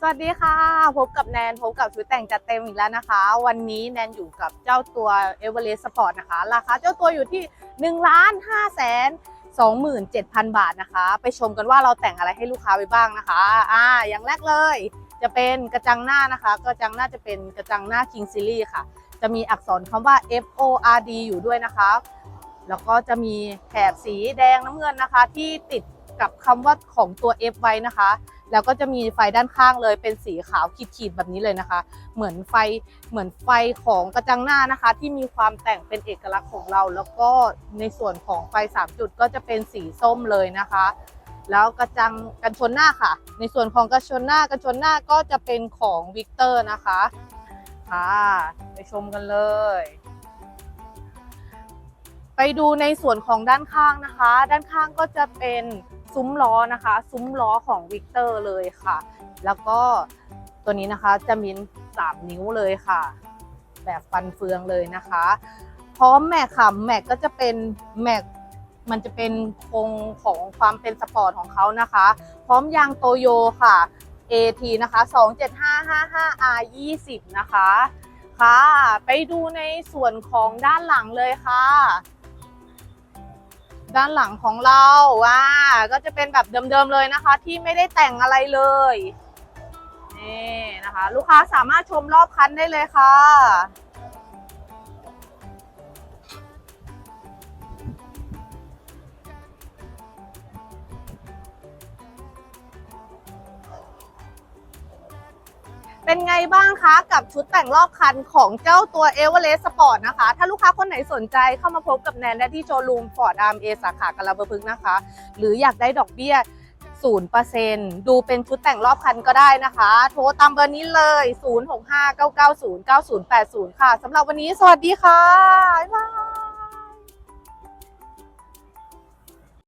สวัสดีค่ะ พบกับแนนพบกับชุดแต่งจัดเต็มอีกแล้วนะคะ วันนี้แนนอยู่กับเจ้าตัวเอเวอเรสต์สปอร์ตนะคะ ราคาเจ้าตัวอยู่ที่1ล้าน5แสน27,000บาทนะคะ ไปชมกันว่าเราแต่งอะไรให้ลูกค้าไปบ้างนะคะอ่าอย่างแรกเลย จะเป็นกระจังหน้านะคะ กระจังหน้าจะเป็นกระจังหน้า King Series ค่ะ จะมีอักษรคำว่า F O R D อยู่ด้วยนะคะ แล้วก็จะมีแถบสีแดงน้ำเงินนะคะ ที่ติด กับคำว่าของตัว F ไว้นะคะ แล้วก็จะมีไฟด้านข้างเลยเป็นสีขาวขีดๆแบบนี้เลยนะคะ เหมือนไฟเหมือนไฟของกระจังหน้านะคะ ที่มีความแต่งเป็นเอกลักษณ์ของเรา แล้วก็ในส่วนของไฟ 3 จุดก็จะเป็นสีส้มเลยนะคะ แล้วกระจังกันชนหน้าค่ะ ในส่วนของกระชนหน้ากันชนหน้าก็จะเป็นของวิกเตอร์นะคะค่ะไปชมกันเลยไปดูในส่วนของด้านข้างนะคะ ด้านข้างก็จะเป็น ซุ้มล้อนะคะ ซุ้มล้อของวิกเตอร์เลยค่ะ แล้วก็ตัวนี้นะคะจะมี3นิ้วเลยค่ะ แบบฟันเฟืองเลยนะคะ พร้อมแม็กค่ะแม็กก็จะเป็นแม็กมันจะเป็นโครงของความเป็นสปอร์ตของเขานะคะ พร้อมยางโตโยค่ะ AT นะคะ 27555R 20 นะคะ ค่ะ ไปดูในส่วนของด้านหลังเลยค่ะ ด้านหลังของเราว่าก็จะเป็นแบบเดิมๆเลยนะคะ ที่ไม่ได้แต่งอะไรเลยนี่นะคะ ลูกค้าสามารถชมรอบคันได้เลยค่ะ เป็นไงบ้างคะกับชุดแต่งรอบคันของเจ้าตัว e v e r e s t Sport นะคะ ถ้าลูกค้าคนไหนสนใจเข้ามาพบกับแนนได้ที่โชว์รูม Ford Arm A สาขากระเบอร์พึกนะคะ หรืออยากได้ดอกเบี้ย0%ดูเป็นชุดแต่งรอบคันก็ได้นะคะ โทรตามเบอร์นี้เลย 0659909080 ค่ะสำหรับวันนี้สวัสดีค่ะบ๊ายบาย